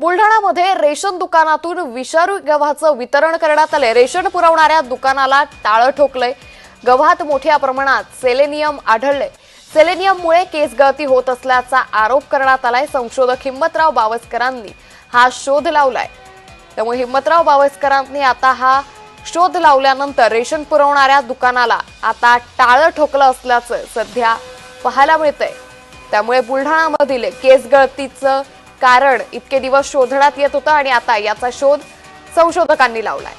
बुलढाणामध्ये रेशन दुकानातून विषारू गव्हाचं वितरण करण्यात आले रेशन पुरवणाऱ्या दुकानाला टाळं ठोकलंय. गव्हात मोठ्या प्रमाणात सेलेनियम आढळले सेलेनियममुळे केस गळती होत असल्याचा आरोप करण्यात आलाय. संशोधक हिंमतराव बावस्करांनी हा शोध लावलाय. त्यामुळे हिंमतराव बावस्करांनी आता हा शोध लावल्यानंतर रेशन पुरवणाऱ्या दुकानाला आता टाळं ठोकलं असल्याचं सध्या पाहायला मिळतंय. त्यामुळे बुलढाणामधील केस गळतीचं कारण इतके दिवस शोधण्यात येत होतं आणि आता याचा शोध संशोधकांनी लावलाय.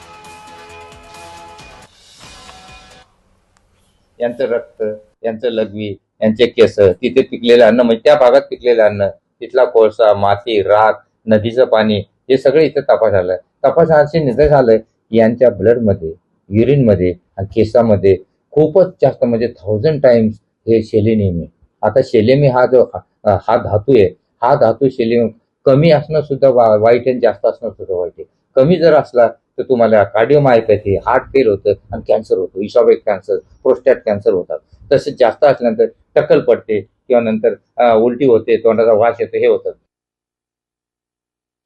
यांचं रक्त यांचं लघवी यांचे केस तिथे पिकलेलं अन्न म्हणजे त्या भागात पिकलेलं अन्न तिथला कोळसा माती राख नदीचं पाणी हे सगळं इथे तपास झालंय. तपासाचे निर्देश झालंय यांच्या ब्लडमध्ये युरिनमध्ये आणि केसामध्ये खूपच जास्त म्हणजे थाउजंड टाइम्स हे शेलेनियम आहे. आता शेलेमी हा जो हा धातू आहे हा धातू शेलेम कमी असणं सुद्धा वाईट आहे जास्त असणं सुद्धा वाईट आहे. कमी जर असला तर तुम्हाला कार्डिओमायोपॅथी हार्ट फेल होतं आणि कॅन्सर होतो. इशॉबेक कॅन्सर प्रोस्टॅट कॅन्सर होतात. तसेच जास्त असल्यानंतर टक्कल पडते किंवा नंतर उलटी होते तोंडाचा वास येतो हे होतं.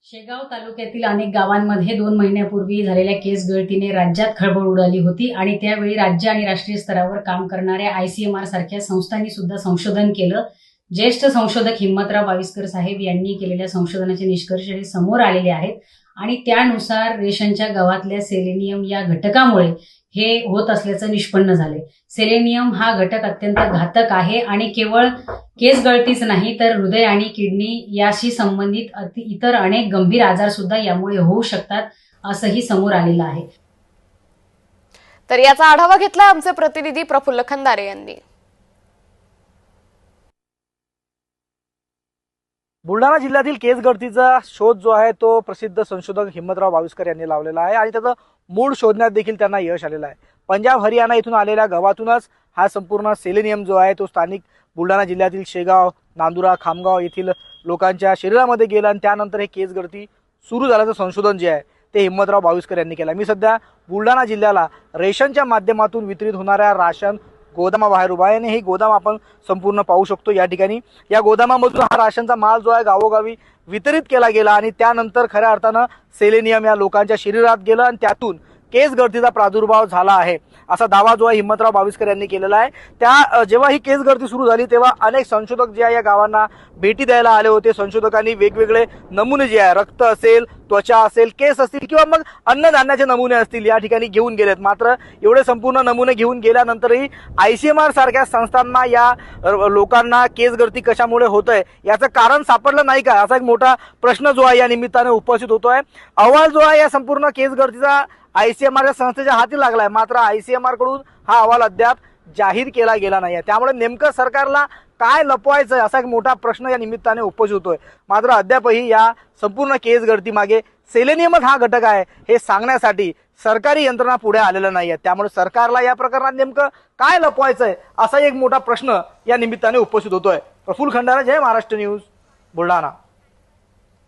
शेगाव तालुक्यातील अनेक गावांमध्ये दोन महिन्यापूर्वी झालेल्या केस गळतीने राज्यात खळबळ उडाली होती आणि त्यावेळी राज्य आणि राष्ट्रीय स्तरावर काम करणाऱ्या आयसीएमआर सारख्या संस्थांनी सुद्धा संशोधन केलं. ज्येष्ठ संशोधक हिम्मतराव बाविस्कर साहेब यांनी केलेल्या संशोधनाचे निष्कर्ष हे समोर आलेले आहेत. आणि त्यानुसार रेशनच्या गव्हातल्या सेलेनियम या घटकामुळे हे होत असल्याचं निष्पन्न झाले सेलेनियम हा घटक अत्यंत घातक आहे आणि केवळ केस गळतीच नाही तर हृदय आणि किडनी याशी संबंधित अति- इतर अनेक गंभीर आजार सुद्धा यामुळे होऊ शकतात असंही समोर आलेलं आहे. तर याचा आढावा घेतला आमचे प्रतिनिधी प्रफुल्ल खंदारे यांनी. बुलढाणा जिल्ह्यातील केस गळतीचा शोध जो आहे तो प्रसिद्ध संशोधक हिम्मतराव बाविस्कर यांनी लावलेला आहे आणि त्याचं मूळ शोधण्यात देखील त्यांना यश आलेलं आहे. पंजाब हरियाणा इथून आलेल्या गव्हातूनच हा संपूर्ण सेलेनियम जो आहे तो स्थानिक बुलढाणा जिल्ह्यातील शेगाव नांदुरा खामगाव येथील लोकांच्या शरीरामध्ये गेला आणि त्यानंतर हे केस गळती सुरू झाल्याचं संशोधन जे आहे ते हिम्मतराव बाविस्कर यांनी केलं मी सध्या बुलढाणा जिल्ह्याला रेशनच्या माध्यमातून वितरित होणाऱ्या राशन गोदामाबाहेर उभा आहे आणि हे गोदाम आपण संपूर्ण पाहू शकतो या ठिकाणी. या गोदामामधून हा राशनचा माल जो आहे गावोगावी वितरित केला गेला आणि त्यानंतर खऱ्या अर्थानं सेलेनियम या लोकांच्या शरीरात गेलं आणि त्यातून केस गर्दीचा प्रादुर्भाव झाला आहे असा दावा जो आहे हिम्मतराव बावीसकर यांनी केलेला आहे. त्या जेव्हा ही केस गर्दी सुरू झाली तेव्हा अनेक संशोधक जे आहे या गावांना भेटी द्यायला आले होते. संशोधकांनी वेगवेगळे नमुने जे आहे रक्त असेल त्वचा असेल केस असतील किंवा मग अन्नधान्याचे नमुने असतील या ठिकाणी घेऊन गेलेत. मात्र एवढे संपूर्ण नमुने घेऊन गेल्यानंतरही आयसीएमआर सारख्या संस्थांना या लोकांना केस गर्दी कशामुळे होत आहे याचं कारण सापडलं नाही का? असा एक मोठा प्रश्न जो आहे या निमित्ताने उपस्थित होतो आहे अहवाल जो आहे या संपूर्ण केस गर्दीचा आयसीएमआर या संस्थेच्या हाती लागलाय. मात्र आयसीएमआरकडून हा अहवाल अद्याप जाहीर केला गेला नाही त्यामुळे नेमकं सरकारला काय लपवायचं आहे असा एक मोठा प्रश्न या निमित्ताने उपस्थित होतोय. मात्र अद्यापही या संपूर्ण केस गळती मागे सेलेनियमच हा घटक आहे हे सांगण्यासाठी सरकारी यंत्रणा पुढे आलेलं नाही आहे त्यामुळे सरकारला या प्रकरणात नेमकं काय लपवायचं आहे असा एक मोठा प्रश्न या निमित्ताने उपस्थित होतोय. प्रफुल खंडारा जय महाराष्ट्र न्यूज बुलढाणा.